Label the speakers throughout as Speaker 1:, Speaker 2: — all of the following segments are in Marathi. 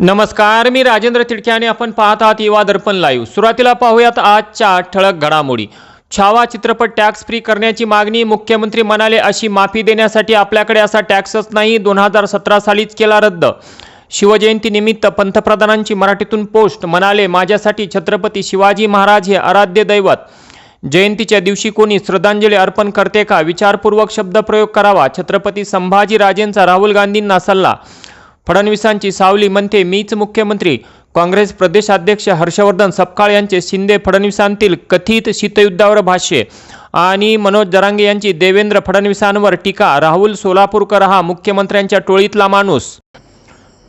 Speaker 1: नमस्कार मी राजेंद्र तिडके आणि आपण पाहत आहात युवा दर्पण लाईव्ह सुरुवातीला पाहूयात आजच्या ठळक घडामोडी. छावा चित्रपट टॅक्स फ्री करण्याची मागणी मुख्यमंत्री म्हणाले अशी माफी देण्यासाठी आपल्याकडे असा टॅक्सच नाही दोन हजार सतरा सालीच केला रद्द. शिवजयंतीनिमित्त पंतप्रधानांची मराठीतून पोस्ट म्हणाले माझ्यासाठी छत्रपती शिवाजी महाराज हे आराध्य दैवत. जयंतीच्या दिवशी कोणी श्रद्धांजली अर्पण करते का? विचारपूर्वक शब्दप्रयोग करावा. छत्रपती संभाजीराजेंचा राहुल गांधींना सल्ला. फडणवीसांची सावली म्हणते मीच मुख्यमंत्री. काँग्रेस प्रदेशाध्यक्ष हर्षवर्धन सपकाळ यांचे शिंदे फडणवीसांतील कथित शीतयुद्धावर भाष्य. आणि मनोज जरांगे यांची देवेंद्र फडणवीसांवर टीका राहुल सोलापूरकर हा मुख्यमंत्र्यांच्या टोळीतला माणूस.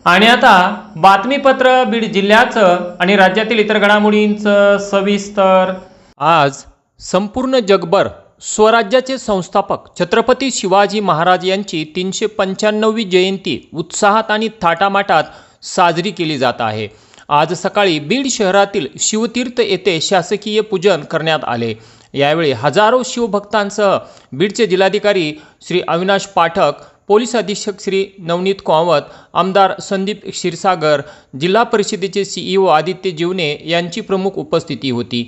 Speaker 1: आणि आता बातमीपत्र बीड जिल्ह्याचं आणि राज्यातील इतर घडामोडींचं सविस्तर. आज संपूर्ण जगभर स्वराज्याचे संस्थापक छत्रपती शिवाजी महाराज यांची तीनशे पंच्याण्णववी जयंती उत्साहात आणि थाटामाटात साजरी केली जात आहे. आज सकाळी बीड शहरातील शिवतीर्थ येथे शासकीय पूजन करण्यात आले. यावेळी हजारो शिवभक्तांसह बीडचे जिल्हाधिकारी श्री अविनाश पाठक पोलीस अधीक्षक श्री नवनीत कावत आमदार संदीप क्षीरसागर जिल्हा परिषदेचे सीईओ आदित्य जीवने यांची प्रमुख उपस्थिती होती.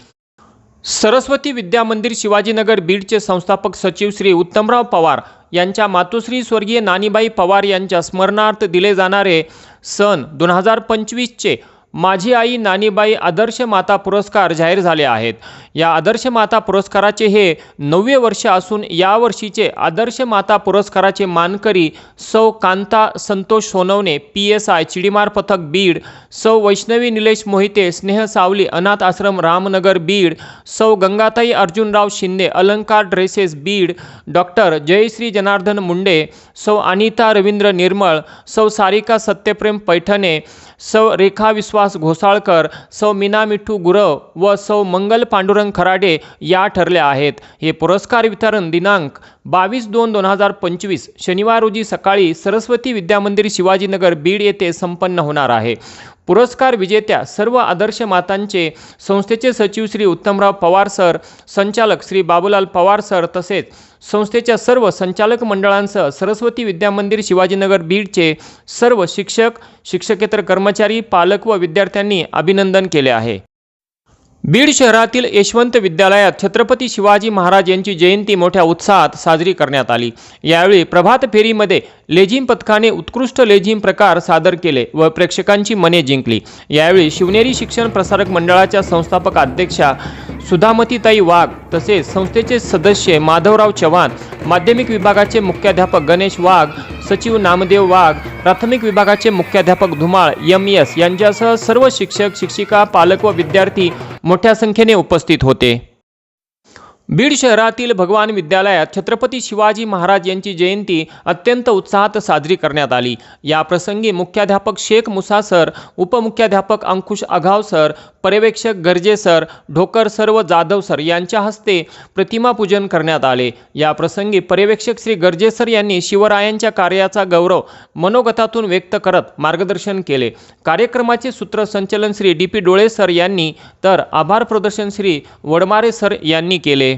Speaker 1: सरस्वती विद्या मंदिर शिवाजीनगर बीडचे संस्थापक सचिव श्री उत्तमराव पवार यांच्या मातोश्री स्वर्गीय नानीबाई पवार यांच्या स्मरणार्थ दिले जाणारे सन दोन हजार पंचवीसचे माझी आई नानीबाई आदर्श माता पुरस्कार जाहीर झाले आहेत. या आदर्श माता पुरस्काराचे हे नववे वर्ष असून यावर्षीचे आदर्श माता पुरस्काराचे मानकरी सौ Kanta Santosh Sonawane P S I चिडीमार पथक बीड सौ वैष्णवी निलेश मोहिते स्नेह सावली अनाथ आश्रम रामनगर बीड सौ गंगाताई अर्जुनराव शिंदे अलंकार ड्रेसेस बीड डॉक्टर जयश्री जनार्दन मुंडे सौ अनिता रवींद्र निर्मळ सौ सारिका सत्यप्रेम पैठणे सौ रेखा विश्वास घोसाळकर सौ मीना मिठू गुरव व सौ मंगल पांडुरंग खराडे या ठरल्या आहेत. हे पुरस्कार वितरण दिनांक बावीस दोन दोन हजार पंचवीस शनिवार रोजी सकाळी सरस्वती विद्यामंदिर शिवाजीनगर बीड येथे संपन्न होणार आहे. पुरस्कार विजेत्या सर्व आदर्श मातांचे संस्थेचे सचिव श्री उत्तमराव पवार सर संचालक श्री बाबूलाल पवार सर तसेच संस्थेच्या सर्व संचालक मंडळांसह सरस्वती विद्यामंदिर शिवाजीनगर बीडचे सर्व शिक्षक शिक्षकेतर कर्मचारी पालक व विद्यार्थ्यांनी अभिनंदन केले आहे. बीड शहरातील यशवंत विद्यालयात छत्रपती शिवाजी महाराज यांची जयंती मोठ्या उत्साहात साजरी करण्यात आली. यावेळी प्रभात फेरीमध्ये लेझिम पथकाने उत्कृष्ट लेझिम प्रकार सादर केले व प्रेक्षकांची मने जिंकली. यावेळी शिवनेरी शिक्षण प्रसारक मंडळाच्या संस्थापक अध्यक्षा सुधामतीताई वाघ तसेच संस्थेचे सदस्य माधवराव चव्हाण माध्यमिक विभागाचे मुख्याध्यापक गणेश वाघ सचिव नामदेव वाघ प्राथमिक विभागाचे मुख्याध्यापक धुमाळ एम एस यांच्यासह सर्व शिक्षक शिक्षिका पालक व विद्यार्थी मोठ्या संख्येने उपस्थित होते. बीड शहरातील भगवान विद्यालयात छत्रपती शिवाजी महाराज यांची जयंती अत्यंत उत्साहात साजरी करण्यात आली. या प्रसंगी मुख्याध्यापक शेख मुसा सर उपमुख्याध्यापक अंकुश आघाव सर पर्यवेक्षक गर्जे सर ढोकर सर व जाधव सर यांच्या हस्ते प्रतिमापूजन करण्यात आले. या प्रसंगी पर्यवेक्षक श्री गर्जे सर यांनी शिवरायांच्या कार्याचा गौरव मनोगतातून व्यक्त करत मार्गदर्शन केले. कार्यक्रमाचे सूत्रसंचलन Shri D P Dole sir यांनी तर आभार प्रदर्शन श्री वडमारे सर यांनी केले.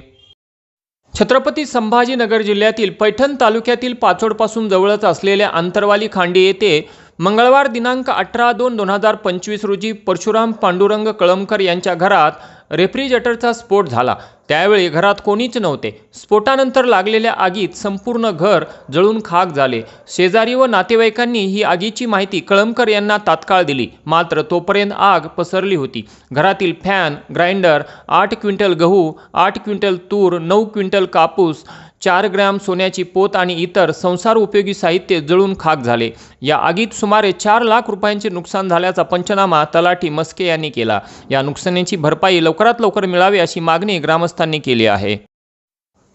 Speaker 1: छत्रपती संभाजीनगर जिल्ह्यातील पैठण तालुक्यातील पाचोडपासून जवळच असलेल्या आंतरवाली खांडी येथे मंगळवार दिनांक अठरा दोन दोन हजार पंचवीस रोजी परशुराम पांडुरंग कळमकर यांच्या घरात रेफ्रिजरेटरचा स्फोट झाला. त्यावेळी घरात कोणीच नव्हते. स्फोटानंतर लागलेल्या आगीत संपूर्ण घर जळून खाक झाले. शेजारी व नातेवाईकांनी ही आगीची माहिती कळमकर यांना तात्काळ दिली. मात्र तोपर्यंत आग पसरली होती. घरातील फॅन ग्राइंडर आठ क्विंटल गहू आठ क्विंटल तूर नऊ क्विंटल कापूस चार ग्रॅम सोन्याची पोत आणि इतर संसार उपयोगी साहित्य जळून खाक झाले. या आगीत सुमारे चार लाख रुपयांचे नुकसान झाल्याचा पंचनामा तलाठी मस्के यांनी केला. या नुकसानीची भरपाई लवकरात लवकर मिळावी अशी मागणी ग्रामस्थांनी केली आहे.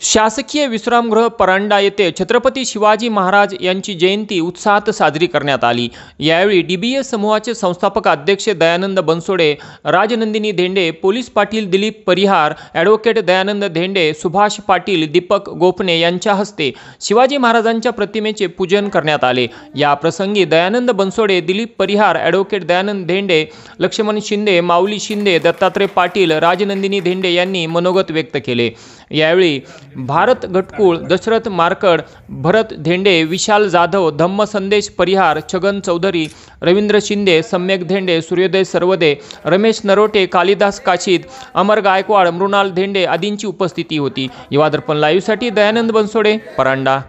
Speaker 1: शासकीय विश्रामगृह परांडा येथे छत्रपती शिवाजी महाराज यांची जयंती उत्साहात साजरी करण्यात आली. यावेळी डी बी एस समूहाचे संस्थापक अध्यक्ष दयानंद बनसोडे राजनंदिनी धेंडे पोलीस पाटील दिलीप परिहार ॲडव्होकेट दयानंद धेंडे सुभाष पाटील दीपक गोपणे यांच्या हस्ते शिवाजी महाराजांच्या प्रतिमेचे पूजन करण्यात आले. या प्रसंगी दयानंद बनसोडे दिलीप परिहार ॲडव्होकेट दयानंद धेंडे लक्ष्मण शिंदे माऊली शिंदे दत्तात्रय पाटील राजनंदिनी धेंडे यांनी मनोगत व्यक्त केले. यावेळी भारत गटकुळ दशरथ मारकड भरत धेंडे विशाल जाधव धम्म संदेश परिहार छगन चौधरी रवींद्र शिंदे सम्यक धेंडे सूर्योदय सर्वदे रमेश नरोटे कालिदास काशीद अमर गायकवाड मृणाल धेंडे आदींची उपस्थिती होती. युवा दर्पण लाईव्हसाठी दयानंद बनसोडे परांडा.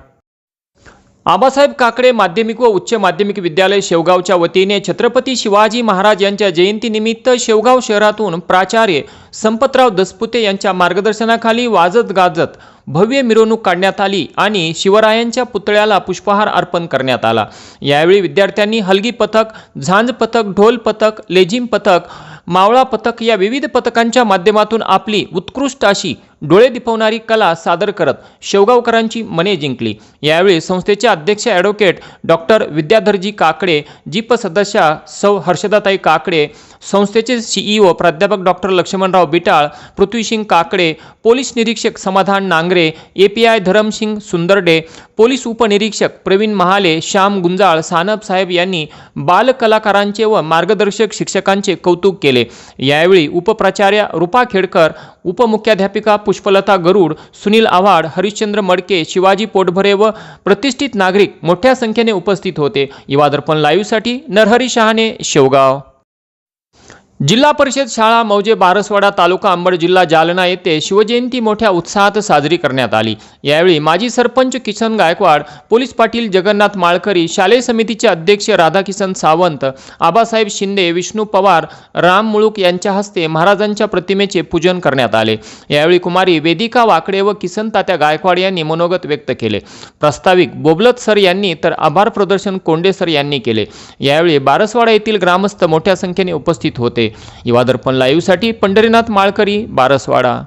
Speaker 1: आबासाहेब काकडे माध्यमिक व उच्च माध्यमिक विद्यालय शेवगावच्या वतीने छत्रपती शिवाजी महाराज यांच्या जयंतीनिमित्त शेवगाव शहरातून प्राचार्य संपतराव दसपुते यांच्या मार्गदर्शनाखाली वाजत गाजत भव्य मिरवणूक काढण्यात आली आणि शिवरायांच्या पुतळ्याला पुष्पहार अर्पण करण्यात आला. यावेळी विद्यार्थ्यांनी हलगी पथक झांज पथक ढोल पथक लेझिम पथक मावळा पथक या विविध पथकांच्या माध्यमातून आपली उत्कृष्ट अशी डोळे दिपवणारी कला सादर करत शेवगावकरांची मने जिंकली. यावेळी संस्थेचे अध्यक्ष ॲडव्होकेट डॉक्टर विद्याधरजी काकडे जीप सदस्या सौ हर्षदाताई काकडे संस्थेचे सीईओ प्राध्यापक डॉक्टर लक्ष्मणराव बिटाळ पृथ्वीसिंग काकडे पोलीस निरीक्षक Samadhan Nangare A P I Dharamsing Sundarde police उपनिरीक्षक प्रवीण महाले श्याम गुंजाळ सानप साहेब यांनी बालकलाकारांचे व मार्गदर्शक शिक्षकांचे कौतुक केले. यावेळी उपप्राचार्य रुपा खेडकर उपमुख्याध्यापिका पुष्पलता गरुड सुनील आव्हाड हरिश्चंद्र मडके शिवाजी पोटभरे व प्रतिष्ठित नागरिक मोठ्या संख्येने उपस्थित होते. युवा दर्पण लाईव्हसाठी नरहरी शहाणे शेवगाव. जिल्हा परिषद शाळा मौजे बारसवाडा तालुका अंबड जिल्हा जालना येथे शिवजयंती मोठ्या उत्साहात साजरी करण्यात आली. यावेळी माजी सरपंच किसन गायकवाड पोलीस पाटील जगन्नाथ माळकरी शालेय समितीचे अध्यक्ष राधाकिसन सावंत आबासाहेब शिंदे विष्णू पवार राम मुळूक यांच्या हस्ते महाराजांच्या प्रतिमेचे पूजन करण्यात आले. यावेळी कुमारी वेदिका वाकडे व किसन तात्या गायकवाड यांनी मनोगत व्यक्त केले. प्रास्ताविक बोबलत सर यांनी तर आभार प्रदर्शन कोंडे सर यांनी केले. यावेळी बारसवाडा येथील ग्रामस्थ मोठ्या संख्येने उपस्थित होते. होते युवा दर्पण लाईव्हसाठी पंढरीनाथ माळकरी बारसवाडा.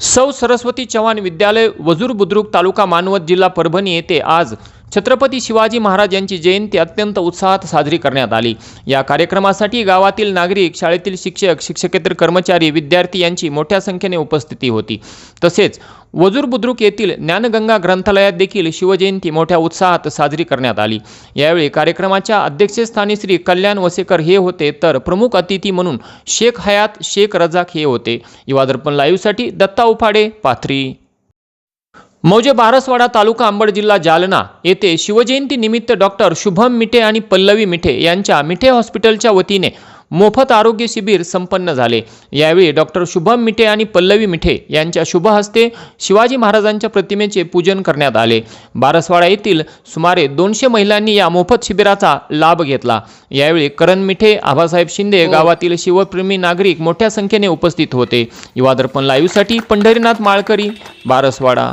Speaker 1: सौ सरस्वती चव्हाण विद्यालय वजूर बुद्रुक तालुका मानवत जिल्हा परभणी येथे आज छत्रपती शिवाजी महाराज यांची जयंती अत्यंत उत्साहात साजरी करण्यात आली. या कार्यक्रमासाठी गावातील नागरिक शाळेतील शिक्षक शिक्षकेतर कर्मचारी विद्यार्थी यांची मोठ्या संख्येने उपस्थिती होती. तसेच वजूर बुद्रुक येथील ज्ञानगंगा ग्रंथालयात देखील शिवजयंती मोठ्या उत्साहात साजरी करण्यात आली. यावेळी कार्यक्रमाच्या अध्यक्षस्थानी श्री कल्याण वसेकर हे होते तर प्रमुख अतिथी म्हणून शेख हयात शेख रजाक हे होते. युवा दर्पण लाईव्हसाठी दत्ता उफाडे पाथरी. मौजे बारसवाडा तालुका अंबड जिल्हा जालना येथे शिवजयंती निमित्त डॉक्टर शुभम मिठे आणि पल्लवी मिठे यांच्या मिठे हॉस्पिटलच्या वतीने मोफत आरोग्य शिबिर संपन्न झाले. यावेळी डॉक्टर शुभम मिठे आणि पल्लवी मिठे यांच्या शुभ हस्ते शिवाजी महाराजांच्या प्रतिमेचे पूजन करण्यात आले. बारसवाडा येथील सुमारे दोनशे महिलांनी या मोफत शिबिराचा लाभ घेतला. यावेळी करण मिठे आबासाहेब शिंदे गावातील शिवप्रेमी नागरिक मोठ्या संख्येने उपस्थित होते. युवा दर्पण लाईव्हसाठी पंढरीनाथ माळकरी बारसवाडा.